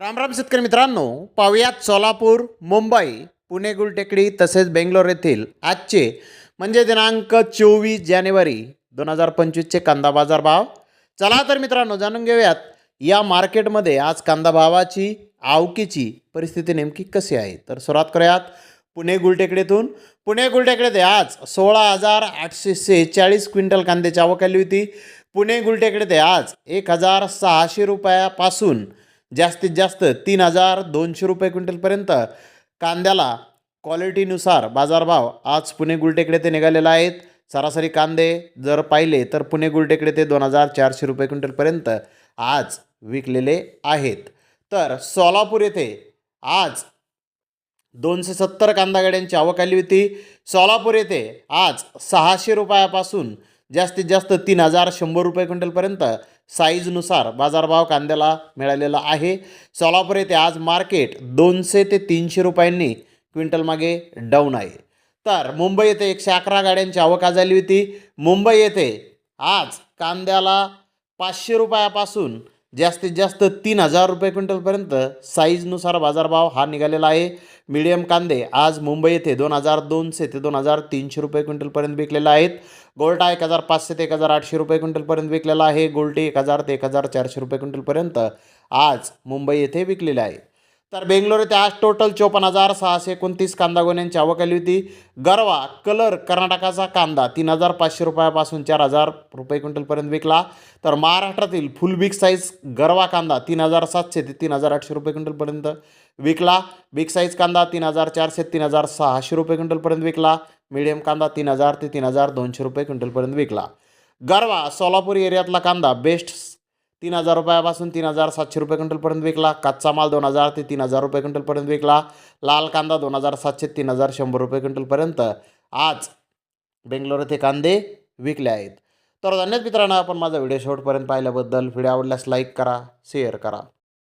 रामराम शेतकरी मित्रांनो पाहुयात सोलापूर मुंबई पुणे गुलटेकडी तसेच बेंगलोर येथील आजचे म्हणजे दिनांक चोवीस जानेवारी दोन हजार पंचवीसचे कांदा बाजार भाव. चला तर मित्रांनो जाणून घेऊयात या मार्केटमध्ये आज कांदा भावाची आवकीची परिस्थिती नेमकी कशी आहे? तर सुरुवात करूयात पुणे गुलटेकडीतून. पुणे गुलटेकडे आज सोळा हजार आठशे सेहेचाळीस क्विंटल कांद्याची आवक आली होती. पुणे गुलटेकडे आज एक हजार सहाशे रुपयापासून जास्तीत जास्त तीन हजार दोनशे रुपये क्विंटलपर्यंत. कांद्याला क्वालिटीनुसार बाजारभाव आज पुणे गुलटेकडे ते निघालेला आहेत. सरासरी कांदे जर पाहिले तर पुणे गुलटेकडे ते दोन हजार चारशे रुपये क्विंटलपर्यंत आज विकलेले आहेत. तर सोलापूर येथे आज दोनशे सत्तर कांदा गाड्यांची आवक आली होती. सोलापूर येथे आज सहाशे रुपयापासून जास्तीत जास्त तीन हजार शंभर रुपये क्विंटलपर्यंत साईजनुसार बाजारभाव कांद्याला मिळालेला आहे. सोलापूर येथे आज मार्केट दोनशे ते तीनशे रुपयांनी क्विंटल मागे डाऊन आहे. तर मुंबई येथे एकशे अकरा गाड्यांची आवक झाली होती. मुंबई येथे आज कांद्याला पाचशे रुपयापासून जास्तीत जास्त तीन हजार रुपये क्विंटलपर्यंत साईजनुसार बाजारभाव हा निघालेला आहे. मीडियम कांदे आज मुंबई येथे दोन हजार दोनशे ते दोन हजार तीनशे रुपये क्विंटलपर्यंत विकलेला आहेत. गोल्टा एक हजार पाचशे ते एक हजार आठशे रुपये क्विंटलपर्यंत विकलेला आहे. गोल्टी एक हजार ते एक हजार चारशे रुपये क्विंटलपर्यंत आज मुंबई येथे विकलेले आहे. तर बेंगलोर येथे आज टोटल चोपन्न हजार सहाशे एकोणतीस कांदा गोण्यांची आवक आली होती. गरवा कलर कर्नाटकाचा कांदा तीन हजार पाचशे रुपयापासून चार हजार रुपये क्विंटलपर्यंत विकला. तर महाराष्ट्रातील फुल बिग साईज गरवा कांदा तीन हजार सातशे ते तीन हजार आठशे रुपये क्विंटलपर्यंत विकला. बिग साईज कांदा तीन हजार चारशे तीन हजार सहाशे रुपये क्विंटलपर्यंत विकला. मिडियम कांदा तीन हजार ते तीन हजार दोनशे रुपये क्विंटलपर्यंत विकला. गरवा सोलापूर एरियातला कांदा बेस्ट तीन हजार रुपयापासून तीन हजार सातशे रुपये क्विंटलपर्यंत विकला. कच्चा माल दोन हजार ते तीन हजार रुपये क्विंटलपर्यंत विकला. लाल कांदा दोन हजार सातशे तीन हजार शंभर रुपये क्विंटलपर्यंत आज बेंगलोर येथे कांदे विकले आहेत. तर धन्यवाद मित्रांनो आपण माझा व्हिडिओ शेवटपर्यंत पाहिल्याबद्दल. व्हिडिओ आवडल्यास लाईक करा शेअर करा.